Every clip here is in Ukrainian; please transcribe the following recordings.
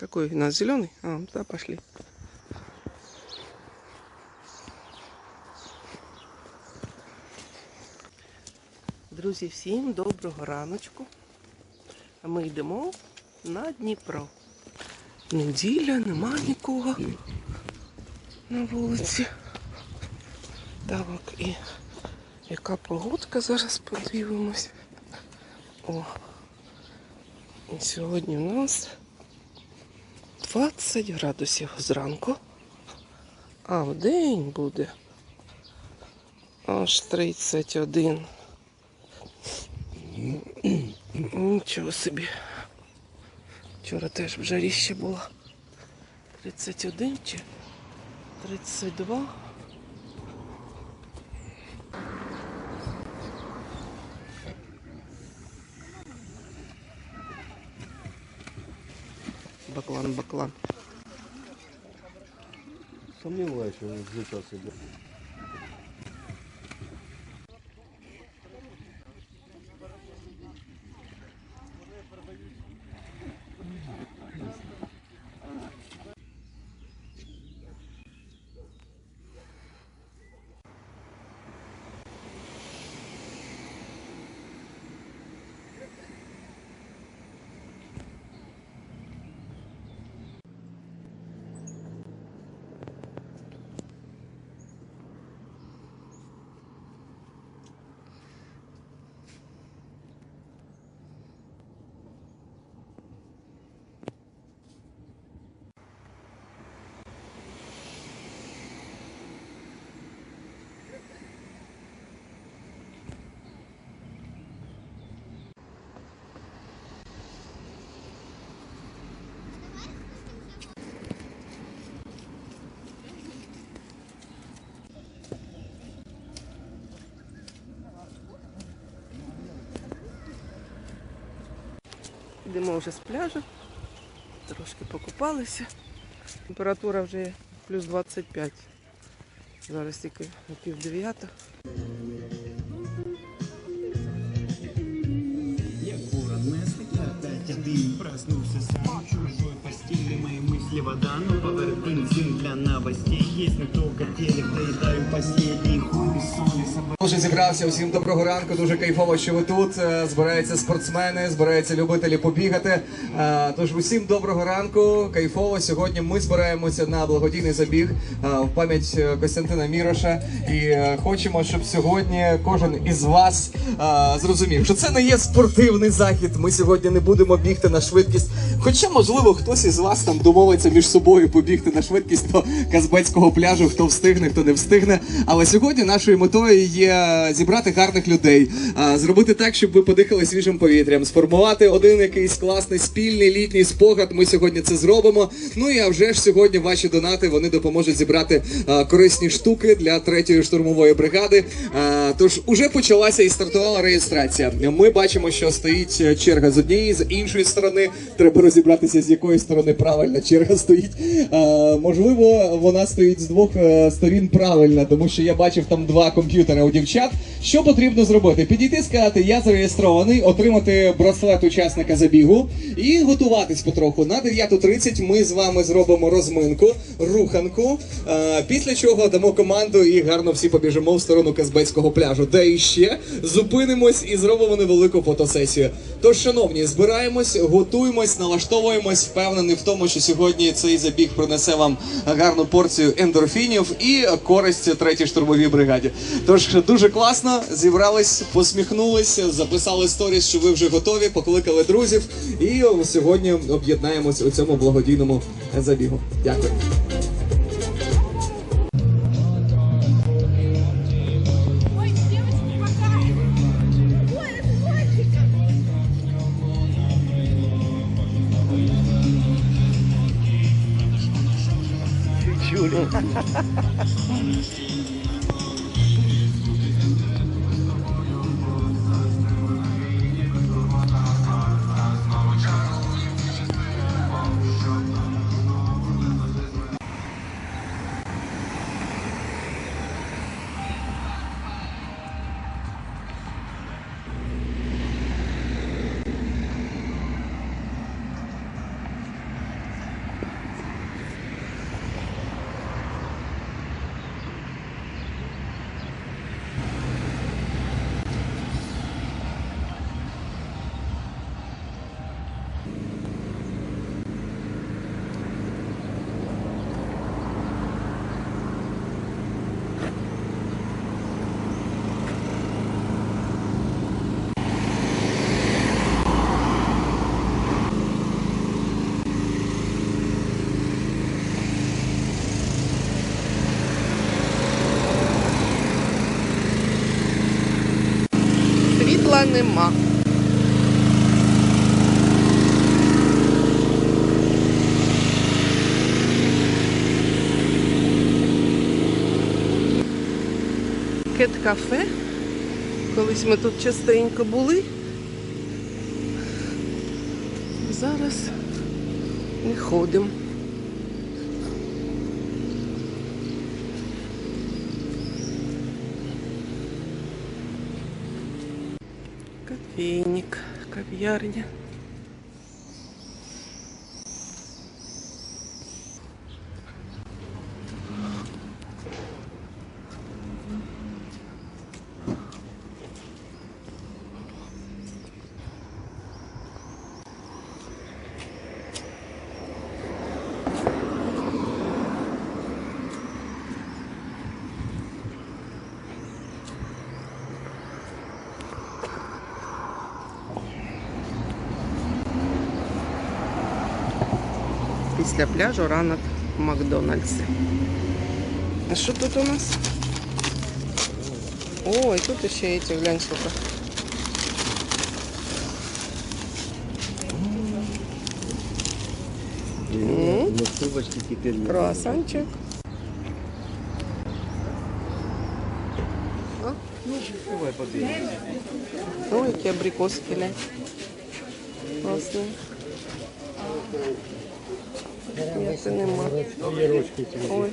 Какой у нас зеленый? А, да, пошли. Друзі, всім доброго раночку. Ми йдемо на Дніпро. Неділя, нема нікого на вулиці. Так, і яка погодка зараз подивимось. О, і сьогодні у нас 20 градусів зранку. А в день буде аж 31. Нічого собі. Вчора теж в жаріще було. 31 чи 32. Баклан, баклан. Сомневаюсь, он заказ идет. Йдемо вже з пляжу. Трошки покупалися. Температура вже плюс 25. Зараз тільки пів дев'ята. Вода, но поверхин для новостей Есть но только телек, доедаю последний хуй Дуже зібрався. Усім доброго ранку. Дуже кайфово, що ви тут. Е, Збираються спортсмени, збираються любителі побігати. Е, Тож усім доброго ранку. Кайфово. Сьогодні ми збираємося на благодійний забіг е, в пам'ять Костянтина Міроша. І хочемо, щоб сьогодні кожен із вас зрозумів, що це не є спортивний захід. Ми сьогодні не будемо бігти на швидкість. Хоча, можливо, хтось із вас там домовиться між собою побігти на швидкість до Казбецького пляжу, хто встигне, хто не встигне. Але сьогодні нашою метою є зібрати гарних людей, зробити так, щоб ви подихали свіжим повітрям, сформувати один якийсь класний спільний літній спогад. Ми сьогодні це зробимо. Ну і а вже ж сьогодні ваші донати вони допоможуть зібрати корисні штуки для третьої штурмової бригади. Тож уже почалася і стартувала реєстрація. Ми бачимо, що стоїть черга з однієї, з іншої сторони. Треба розібратися, з якої сторони правильна черга стоїть. Можливо, вона стоїть з двох е, сторін правильно, тому що я бачив там два комп'ютери у дівчат. Що потрібно зробити? Підійти, сказати, я зареєстрований, отримати браслет учасника забігу і готуватись потроху. На 9.30 ми з вами зробимо розминку, руханку. Е, Після чого дамо команду і гарно всі побіжимо в сторону Казбецького пляжу, де іще зупинимось і зробимо невелику фотосесію. Тож, шановні, збираємось, готуємось, налаштовуємось. Впевнений в тому, що сьогодні цей забіг принесе вам гарну порцію ендорфінів і користь третій штурмовій бригаді. Тож дуже класно зібрались, посміхнулися, записали сторіс, що ви вже готові, покликали друзів. І сьогодні об'єднаємось у цьому благодійному забігу. Дякую. Julie. Нема. Кет кафе. Колись ми тут частенько були. Зараз не ходимо. Кофейник, кав'ярня. Після пляжу ранок в Макдональдсі. А що тут у нас? Ой, тут ще эти, глянь, сколько. М. На трубочке теперь нет. Круассанчик. А? Давай подвинем. Ой, які абрикоски, глянь. Класні. М'яти нема. Ой.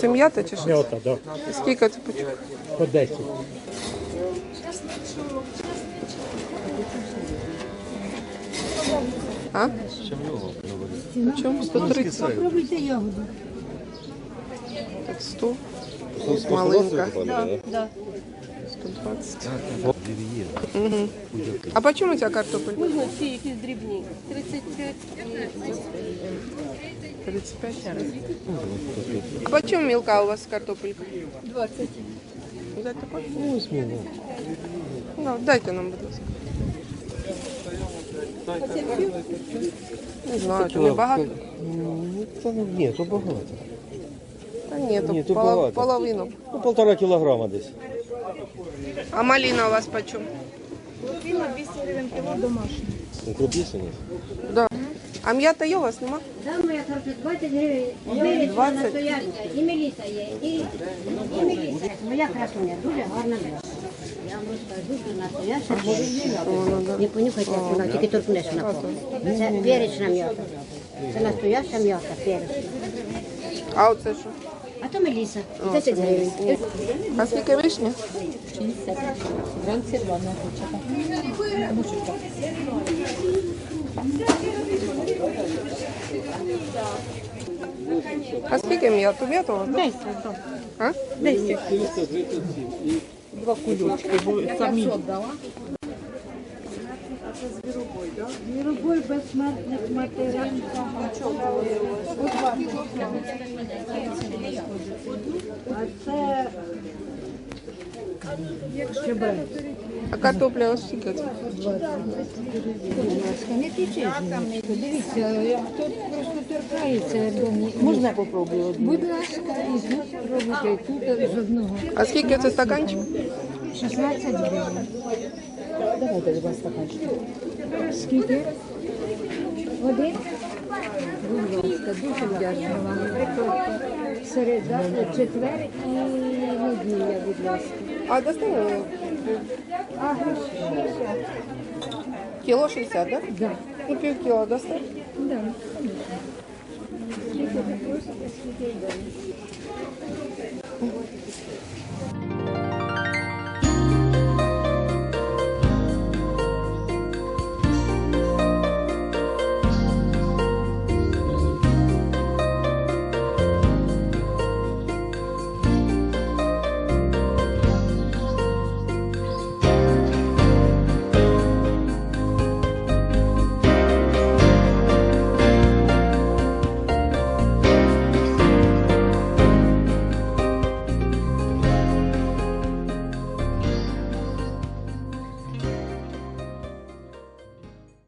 Це м'ята чи що? М'ята, да. Скільки це почув? По 10. А? В чому? 130? Попробуйте ягоду. Так, 100. Маленька. Да. 120. Угу. А по чому ця картопель? Можна ці якісь дрібні. 35. 35. А по чому мілка у вас картопелька? 20. Дайте таку? Ну, дайте нам, будь ласка. Не знаю, чи не багато? Ну, ні, то багато. Та ні, то Ні, то поло- багато. половину. Ну, полтора кілограма десь. А малина у вас по чому? Ціна 200 гривень кіло домашня. Ну, крупніше ні. Да. А м'ята є у вас нема? Там моя картошка 20 гривень. Меліса 20? настояща, і меліса є, і, і меліса. Моя красуня дуже гарна меліса. Я вам розкажу, що настояща. Не понюхайте, як вона, тільки торкнеш на кого. Це перечна м'ята. Це настояща м'ята, перечна. А оце що? А то меліса, 10 гривень. А скільки вишня? А скільки м'яту? М'яту у вас? да? 10, так. А? 10. Два кульочки, бо самі. Звіробой безсмертних матерів. А це щебень. А картопля у вас скільки? це? Не тече. Дивіться, як тут просто торкається. Можна попробувати? Будь ласка, спробуйте, тут з одного. А скільки це стаканчик? 16 гривень. Давайте два стаканчики. Скільки? Один? Будь ласка, дуже вдячна вам. Середа, четвер і неділя, будь ласка. А достань А гроші? кіло 60, так? Да. Ну, пів кіло достань. Да.